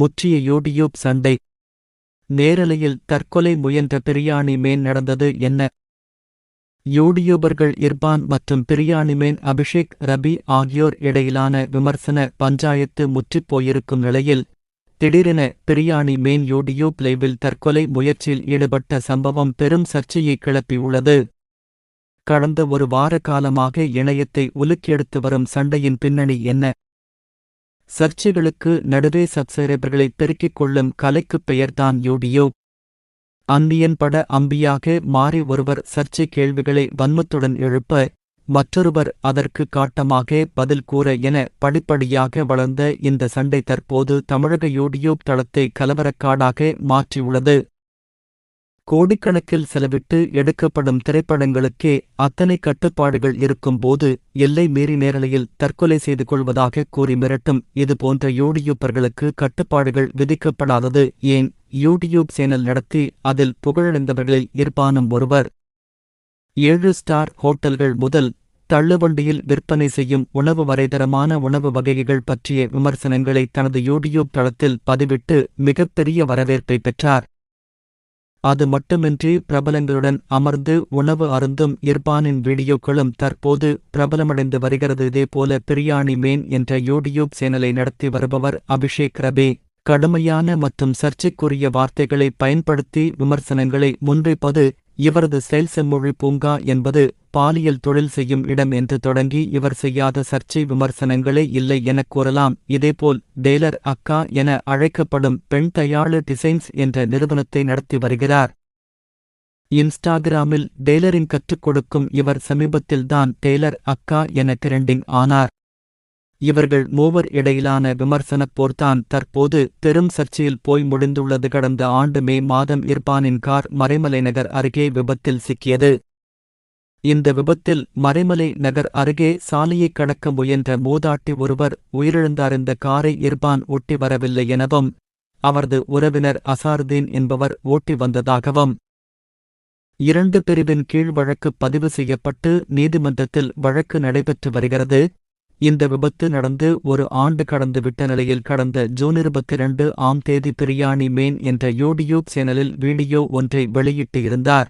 முற்றிய யூடியூப் சண்டை. நேரலையில் தற்கொலை முயன்ற பிரியாணி மேன் நடந்தது என்ன? யூடியூபர்கள் இர்பான் மற்றும் பிரியாணி மேன் அபிஷேக் ரபி ஆகியோர் இடையிலான விமர்சன பஞ்சாயத்து முற்றிப் போயிருக்கும் நிலையில் திடீரென பிரியாணி மேன் யூடியூப் லைவில் தற்கொலை முயற்சியில் ஈடுபட்ட சம்பவம் பெரும் சர்ச்சையை கிளப்பியுள்ளது கடந்த ஒரு வார காலமாக இணையத்தை உலுக்கெடுத்து வரும் சண்டையின் பின்னணி என்ன? சர்ச்சைகளுக்கு நடுவே சப்ஸ்கிரைபர்களை பெருக்கிக் கொள்ளும் கலைக்குப் பெயர்தான் யூடியூப் அந்தியன் பட அம்பியாக மாறி ஒருவர் சர்ச்சை கேள்விகளை வன்மத்துடன் எழுப்ப மற்றொருவர் அதற்கு காட்டமாக பதில் கூற என படிப்படியாக வளர்ந்த இந்த சண்டை தற்போது தமிழக யூடியூப் தளத்தை கலவரக்காடாக மாற்றியுள்ளது. கோடிக்கணக்கில் செலவிட்டு எடுக்கப்படும் திரைப்படங்களுக்கே அத்தனை கட்டுப்பாடுகள் இருக்கும்போது எல்லை மீறி நேரலையில் தற்கொலை செய்து கொள்வதாக கூறி மிரட்டும் இதுபோன்ற யூடியூப்பர்களுக்கு கட்டுப்பாடுகள் விதிக்கப்படாதது ஏன்? யூடியூப் சேனல் நடத்தி அதில் புகழடைந்தவர்களில் இருப்பானும் ஒருவர். ஏழு ஸ்டார் ஹோட்டல்கள் முதல் தள்ளுவண்டியில் விற்பனை செய்யும் உணவு வரைதரமான உணவு வகைகள் பற்றிய விமர்சனங்களை தனது யூடியூப் தளத்தில் பதிவிட்டு மிகப்பெரிய வரவேற்பை பெற்றார். அது மட்டுமின்றி பிரபலங்களுடன் அமர்ந்து உணவு அருந்தும் இர்பானின் வீடியோக்களும் தற்போது பிரபலமடைந்து வருகிறது. இதேபோல பிரியாணி மேன் என்ற யூடியூப் சேனலை நடத்தி வருபவர் அபிஷேக் ரபே. கடுமையான மற்றும் சர்ச்சைக்குரிய வார்த்தைகளை பயன்படுத்தி விமர்சனங்களை முன்வைப்பது இவரது செயல் செம்மொழி பூங்கா என்பது பாலியல் தொழில் செய்யும் இடம் என்று தொடங்கி இவர் செய்யாத சர்ச்சை விமர்சனங்களே இல்லை எனக் கூறலாம். இதேபோல் டெய்லர் அக்கா என அழைக்கப்படும் பெண் தயாளு டிசைன்ஸ் என்ற நிறுவனத்தை நடத்தி வருகிறார். இன்ஸ்டாகிராமில் டெய்லரின் கற்றுக் கொடுக்கும் இவர் சமீபத்தில்தான் டெய்லர் அக்கா என ட்ரெண்டிங் ஆனார். இவர்கள் மூவர் இடையிலான விமர்சனப் போர்தான் தற்போது பெரும் சர்ச்சையில் போய் முடிந்துள்ளது. கடந்த ஆண்டு மே மாதம் இர்பானின் கார் மறைமலை நகர் அருகே விபத்தில் சிக்கியது. இந்த விபத்தில் மறைமலை நகர் அருகே சாலையை கடக்க முயன்ற மூதாட்டி ஒருவர் உயிரிழந்தார். இந்த காரை இர்பான் ஓட்டி வரவில்லை எனவும் அவரது உறவினர் அசாருதீன் என்பவர் ஓட்டி வந்ததாகவும் இரண்டு பிரிவின் கீழ் வழக்கு பதிவு செய்யப்பட்டு நீதிமன்றத்தில் வழக்கு நடைபெற்று வருகிறது. இந்த விபத்து நடந்து ஒரு ஆண்டு கடந்து விட்ட நிலையில் கடந்த ஜூன் இருபத்தி இரண்டு ஆம் தேதி பிரியாணி மேன் என்ற யூடியூப் சேனலில் வீடியோ ஒன்றை வெளியிட்டு இருந்தார்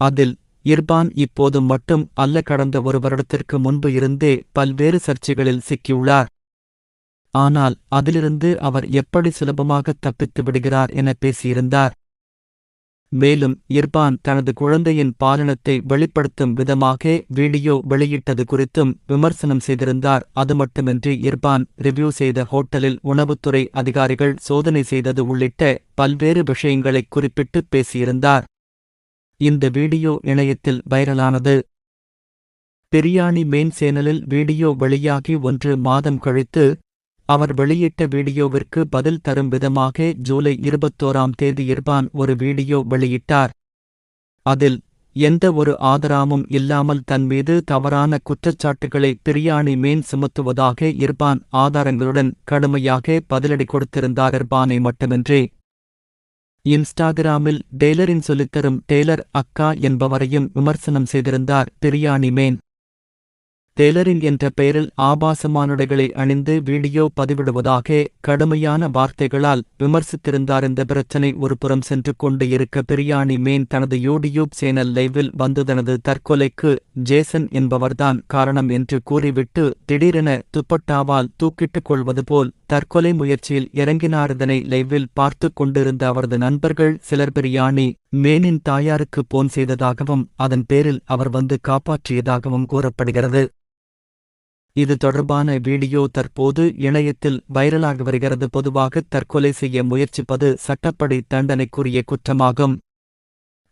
அதில் இர்பான் இப்போது மட்டும் அல்ல கடந்த ஒரு வருடத்திற்கு முன்பு இருந்தே பல்வேறு சர்ச்சைகளில் சிக்கியுள்ளார். ஆனால் அதிலிருந்து அவர் எப்படி சுலபமாக தப்பித்து விடுகிறார் என பேசியிருந்தார். மேலும் இர்பான் தனது குழந்தையின் பாலனத்தை வெளிப்படுத்தும் விதமாக வீடியோ வெளியிட்டது குறித்தும் விமர்சனம் செய்திருந்தார். அது மட்டுமின்றி இர்பான் ரிவ்யூ செய்த ஹோட்டலில் உணவுத்துறை அதிகாரிகள் சோதனை செய்தது உள்ளிட்ட பல்வேறு விஷயங்களை குறிப்பிட்டு பேசியிருந்தார். இந்த வீடியோ இணையத்தில் வைரலானது. பிரியாணி மெயின் சேனலில் வீடியோ வெளியாகி ஒன்று மாதம் கழித்து அவர் வெளியிட்ட வீடியோவிற்கு பதில் தரும் விதமாக ஜூலை இருபத்தோராம் தேதி இர்பான் ஒரு வீடியோ வெளியிட்டார். அதில் எந்த ஒரு ஆதராமும் இல்லாமல் தன் மீது தவறான குற்றச்சாட்டுகளை பிரியாணி மேன் சுமத்துவதாக இர்பான் ஆதாரங்களுடன் கடுமையாக பதிலடி கொடுத்திருந்தார். இர்பானை மட்டுமின்றி இன்ஸ்டாகிராமில் டெய்லரின் சொல்லித்தரும் டெய்லர் அக்கா என்பவரையும் விமர்சனம் செய்திருந்தார். பிரியாணி மேன் டெய்லரின் என்ற பெயரில் ஆபாசமானுடைகளை அணிந்து வீடியோ பதிவிடுவதாக கடுமையான வார்த்தைகளால் விமர்சித்திருந்தார் இந்த பிரச்சினை ஒரு புறம் சென்று கொண்டு இருக்க பிரியாணி மேன் தனது யூடியூப் சேனல் லைவில் வந்து தனது தற்கொலைக்கு ஜேசன் என்பவர்தான் காரணம் என்று கூறிவிட்டு திடீரென துப்பட்டாவால் தூக்கிட்டுக் கொள்வது போல் தற்கொலை முயற்சியில் இறங்கினார் இதனை லைவில் பார்த்து கொண்டிருந்த அவரது நண்பர்கள் சிலர் பிரியாணி மேனின் தாயாருக்கு போன் செய்ததாகவும் அதன் பேரில் அவர் வந்து காப்பாற்றியதாகவும் கூறப்படுகிறது. இது தொடர்பான வீடியோ தற்போது இணையத்தில் வைரலாகி வருகிறது. பொதுவாக தற்கொலை செய்ய முயற்சிப்பது சட்டப்படி தண்டனைக்குரிய குற்றமாகும்.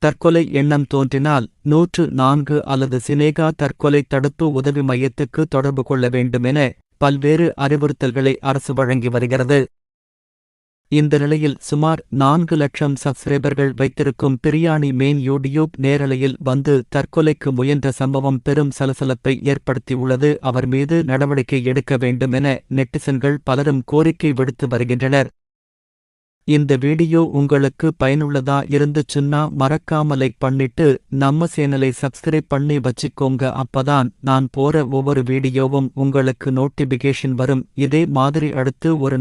தற்கொலை எண்ணம் தோன்றினால் நூற்று நான்கு அல்லது சினேகா தற்கொலை தடுப்பு உதவி மையத்துக்கு தொடர்பு கொள்ள வேண்டுமென பல்வேறு அறிவுறுத்தல்களை அரசு வழங்கி வருகிறது. இந்த நிலையில் சுமார் நான்கு லட்சம் சப்ஸ்கிரைபர்கள் வைத்திருக்கும் பிரியாணி மெயின் யூடியூப் நேரலையில் வந்து தற்கொலைக்கு முயன்ற சம்பவம் பெரும் சலசலப்பை ஏற்படுத்தியுள்ளது. அவர் மீது நடவடிக்கை எடுக்க வேண்டும் என நெட்டிசன்கள் பலரும் கோரிக்கை விடுத்து வருகின்றனர். இந்த வீடியோ உங்களுக்கு பயனுள்ளதா இருந்துச்சுன்னா மறக்காம லைக் பண்ணிட்டு நம்ம சேனலை சப்ஸ்கிரைப் பண்ணி வச்சுக்கோங்க. அப்பதான் நான் போற ஒவ்வொரு வீடியோவும் உங்களுக்கு நோட்டிபிகேஷன் வரும். இதே மாதிரி அடுத்து ஒரு